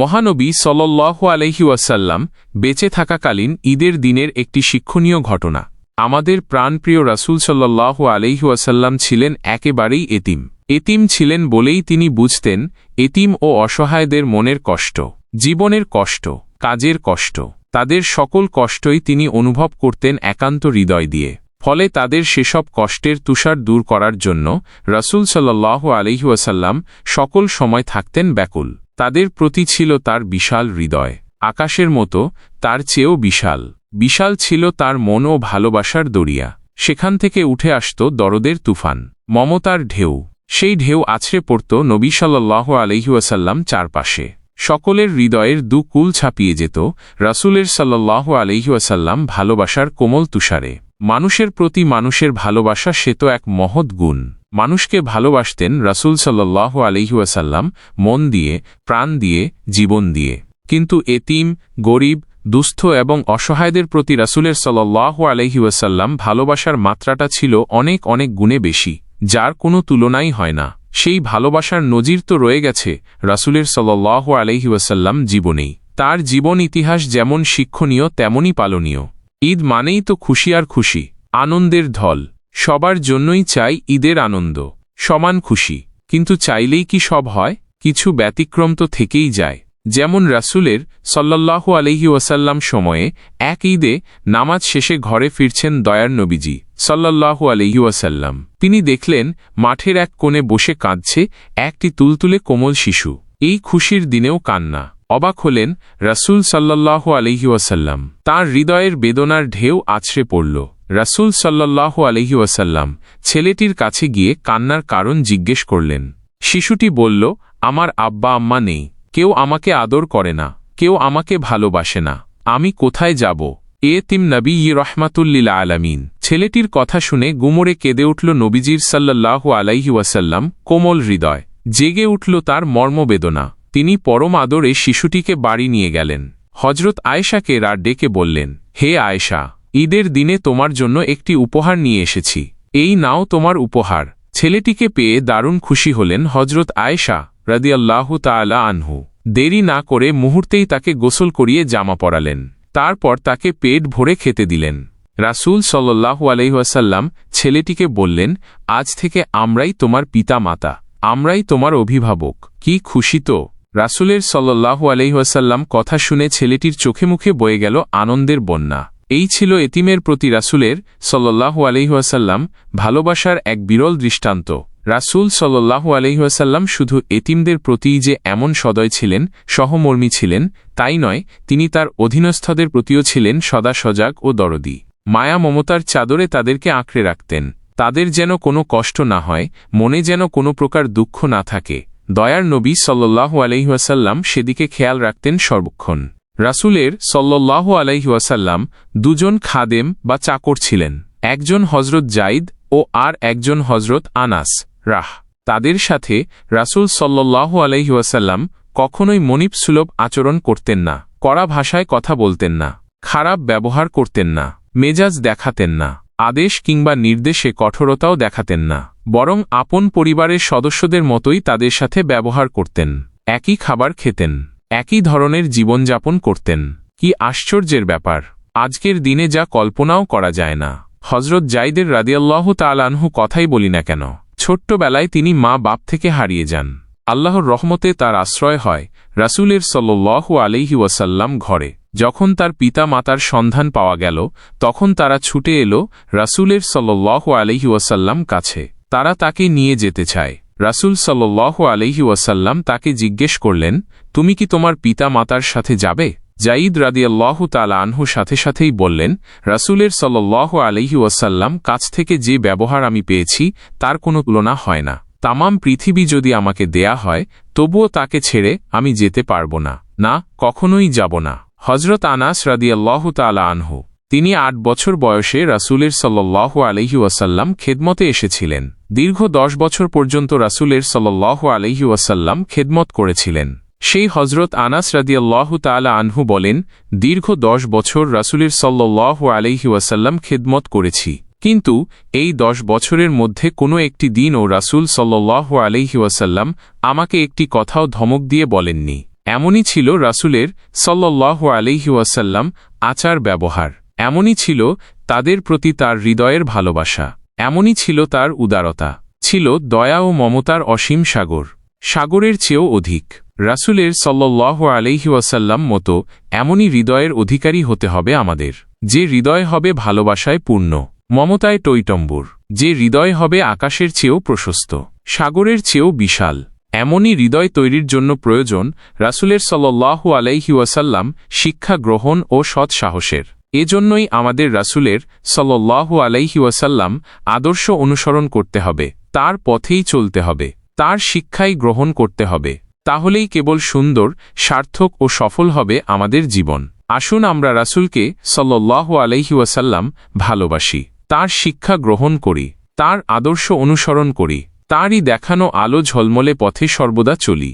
মহানবী সল্লাহ আলহি ওয়াসাল্লাম বেঁচে থাকাকালীন ঈদের দিনের একটি শিক্ষণীয় ঘটনা। আমাদের প্রাণপ্রিয় রাসূল সাল্লাহ আলহি ওয়াসাল্লাম ছিলেন একেবারেই এতিম। এতিম ছিলেন বলেই তিনি বুঝতেন, এতিম ও অসহায়দের মনের কষ্ট, জীবনের কষ্ট, কাজের কষ্ট, তাদের সকল কষ্টই তিনি অনুভব করতেন একান্ত হৃদয় দিয়ে। ফলে তাদের সেসব কষ্টের তুষার দূর করার জন্য রসুল সাল্লাহ আলহিউসাল্লাম সকল সময় থাকতেন ব্যাকুল। তাদের প্রতি ছিল তার বিশাল হৃদয়। আকাশের মতো, তার চেয়েও বিশাল। বিশাল ছিল তার মন ও ভালোবাসার দরিয়া। সেখান থেকে উঠে আসত দরদের তুফান। মমতার ঢেউ। সেই ঢেউ আছড়ে পড়ত নবী সাল্লাহ আলহিউসাল্লাম চারপাশে। সকলের হৃদয়ের দু কুল ছাপিয়ে যেত, রাসুলের সাল্লাহ আলহিউসাল্লাম ভালোবাসার কোমল তুষারে। মানুষের প্রতি মানুষের ভালোবাসা সে তো এক মহৎ গুণ। মানুষকে ভালোবাসতেন রাসুল সাল্লাহ আলহিউসাল্লাম মন দিয়ে, প্রাণ দিয়ে, জীবন দিয়ে। কিন্তু এতিম, গরিব, দুস্থ এবং অসহায়দের প্রতি রাসুলের সাল্লাহ আলহিউসাল্লাম ভালোবাসার মাত্রাটা ছিল অনেক অনেক গুণে বেশি, যার কোনো তুলনাই হয় না। সেই ভালোবাসার নজির তো রয়ে গেছে রাসুলের সাল্লাহ আলহিউসাল্লাম জীবনেই। তার জীবন ইতিহাস যেমন শিক্ষণীয় তেমনই পালনীয়। ঈদ মানেই তো খুশি আর খুশি, আনন্দের ঢল। সবার জন্যই চাই ঈদের আনন্দ, সমান খুশি। কিন্তু চাইলেই কি সব হয়? কিছু ব্যতিক্রম তো থেকেই যায়। যেমন রাসুলের সল্লাল্লাহু আলহি ওয়াসাল্লাম সময়ে এক ঈদে নামাজ শেষে ঘরে ফিরছেন দয়ার নবীজি সল্লাল্লাহু আলহি ওয়াসাল্লাম। তিনি দেখলেন, মাঠের এক কোণে বসে কাঁদছে একটি তুলতুলে কোমল শিশু। এই খুশির দিনেও কান্না। অবাক হলেন রাসুল সাল্লাহ আলহি ওয়াসাল্লাম। তাঁর হৃদয়ের বেদনার ঢেউ আছড়ে পড়ল। রাসুল সাল্লাহ আলহি ওয়াসাল্লাম ছেলেটির কাছে গিয়ে কান্নার কারণ জিজ্ঞেস করলেন। শিশুটি বলল, আমার আব্বা আম্মা নেই, কেউ আমাকে আদর করে না, কেউ আমাকে ভালোবাসে না। আমি কোথায় যাব? এ তিম নবী ই রহমাতুল্লিলা আলামিন। ছেলেটির কথা শুনে গুমরে কেঁদে উঠল নবীজির সাল্লাল্লাহু আলাইহি ওয়াসাল্লাম কোমল হৃদয়। জেগে উঠল তার মর্মবেদনা তিনি পরম আদরে শিশুটিকে বাড়ি নিয়ে গেলেন। হজরত আয়েশাকে রাত ডেকে বললেন, হে আয়েশা ঈদের দিনে তোমার জন্য একটি উপহার নিয়ে এসেছি। এই নাও তোমার উপহার। ছেলেটিকে পেয়ে দারুণ খুশি হলেন হজরত আয়েশা রাদিয়াল্লাহু তাআলা আনহু। দেরি না করে মুহূর্তেই তাকে গোসল করিয়ে জামা পরালেন। তারপর তাকে পেট ভরে খেতে দিলেন। রাসুল সাল্লাহু আলহিহাসাল্লাম ছেলেটিকে বললেন, আজ থেকে আমরাই তোমার পিতা মাতা আমরাই তোমার অভিভাবক। কি খুশি তো? রাসুলের সাল্লাহু আলহিহাসাল্লাম কথা শুনে ছেলেটির চোখে মুখে বয়ে গেল আনন্দের বন্যা। এই ছিল এতিমের প্রতি রাসুলের সল্লাহু আলহিহাসাল্লাম ভালোবাসার এক বিরল দৃষ্টান্ত। রাসুল সল্লাহু আলহিহাসাল্লাম শুধু এতিমদের প্রতিই যে এমন সদয় ছিলেন, সহমর্মী ছিলেন, তাই নয়, তিনি তার অধীনস্থদের প্রতিও ছিলেন সদা সজাগ ও দরদি। মায়া মমতার চাদরে তাদেরকে আঁকড়ে রাখতেন। তাদের যেন কোনো কষ্ট না হয়, মনে যেন কোনো প্রকার দুঃখ না থাকে। দয়ার নবী সল্লাহু আলহিহাসাল্লাম সেদিকে খেয়াল রাখতেন সর্বক্ষণ। রাসুলের সল্লাহ আলাইহাসাল্লাম দুজন খাদেম বা চাকর ছিলেন। একজন হজরত জাইদ ও আর একজন হজরত আনাস। রাহ, তাদের সাথে রাসুল সল্লাহ আলহিউসাল্লাম কখনোই মনিব সুলভ আচরণ করতেন না, কড়া ভাষায় কথা বলতেন না, খারাপ ব্যবহার করতেন না, মেজাজ দেখাতেন না, আদেশ কিংবা নির্দেশে কঠোরতাও দেখাতেন না, বরং আপন পরিবারের সদস্যদের মতোই তাদের সাথে ব্যবহার করতেন, একই খাবার খেতেন। একই ধরনের জীবনযাপন করতেন। কি আশ্চর্যের ব্যাপার, আজকের দিনে যা কল্পনাও করা যায় না। হজরত জাইদের রাদিয়াল্লাহ তালানহু কথাই বলি না কেন, ছোট্টবেলায় তিনি মা বাপ থেকে হারিয়ে যান। আল্লাহর রহমতে তার আশ্রয় হয় রাসুলের সল্লু আলিহি ওয়াসাল্লাম ঘরে। যখন তার পিতা মাতার সন্ধান পাওয়া গেল, তখন তারা ছুটে এলো রাসুলের সল্লু আলিহি ওয়াসাল্লাম কাছে। তারা তাকে নিয়ে যেতে চায়। রাসুল সাল্লাহ আলহি ওয়াসাল্লাম তাকে জিজ্ঞেস করলেন, তুমি কি তোমার পিতা মাতার সাথে যাবে? জাইদ রাদিয়াল্লাহ তালা আনহু সাথে সাথেই বললেন, রাসুলের সাল্লাহ আলহি ওয়াসাল্লাম কাছ থেকে যে ব্যবহার আমি পেয়েছি, তার কোনো তুলনা হয় না। তামাম পৃথিবী যদি আমাকে দেয়া হয়, তবুও তাকে ছেড়ে আমি যেতে পারব না। না, কখনোই যাব না। হজরত আনাস রাদিয়াল্লাহ তালা আনহু তিনি আট বছর বয়সে রাসুলের সাল্লাহ আলহি ওয়াসাল্লাম খেদমতে এসেছিলেন। দীর্ঘ দশ বছর পর্যন্ত রাসুলের সাল্লাহ আলহি ওয়াসাল্লাম খেদমত করেছিলেন। সেই হজরত আনাস রাদিয়াল্লাহ তালা আনহু বলেন, দীর্ঘ দশ বছর রাসুলের সাল্লাহ আলহি ওয়াসাল্লাম খেদমত করেছি। কিন্তু এই দশ বছরের মধ্যে কোনো একটি দিনও রাসুল সাল্লাহ আলহি ওয়াসাল্লাম আমাকে একটি কথাও ধমক দিয়ে বলেননি। এমনই ছিল রাসুলের সল্লাহ আলহি ওয়াসাল্লাম আচার ব্যবহার এমনই ছিল তাদের প্রতি তার হৃদয়ের ভালোবাসা। এমনই ছিল তার উদারতা। ছিল দয়া ও মমতার অসীম সাগর। সাগরের চেয়েও অধিক। রাসুলের সল্লাহ আলহি ওয়াসাল্লাম মতো এমনই হৃদয়ের অধিকারী হতে হবে আমাদের। যে হৃদয় হবে ভালোবাসায় পূর্ণ, মমতায় টৈটম্বুর। যে হৃদয় হবে আকাশের চেয়েও প্রশস্ত, সাগরের চেয়েও বিশাল। এমনই হৃদয় তৈরির জন্য প্রয়োজন রাসুলের সল্লাহু আলাইহি ওয়াসাল্লাম শিক্ষা গ্রহণ ও সৎ সাহসের এজন্যই আমাদের রাসুলের সল্লাহু আলাইহি ওয়াসাল্লাম আদর্শ অনুসরণ করতে হবে, তার পথেই চলতে হবে, তার শিক্ষাই গ্রহণ করতে হবে, তাহলেই কেবল সুন্দর, সার্থক ও সফল হবে আমাদের জীবন। আসুন আমরা রাসুলকে সল্লাহ আলাইহি ওয়াসাল্লাম ভালোবাসি, তার শিক্ষা গ্রহণ করি, তার আদর্শ অনুসরণ করি, তাঁরই দেখানো আলো ঝলমলে পথে সর্বদা চলি।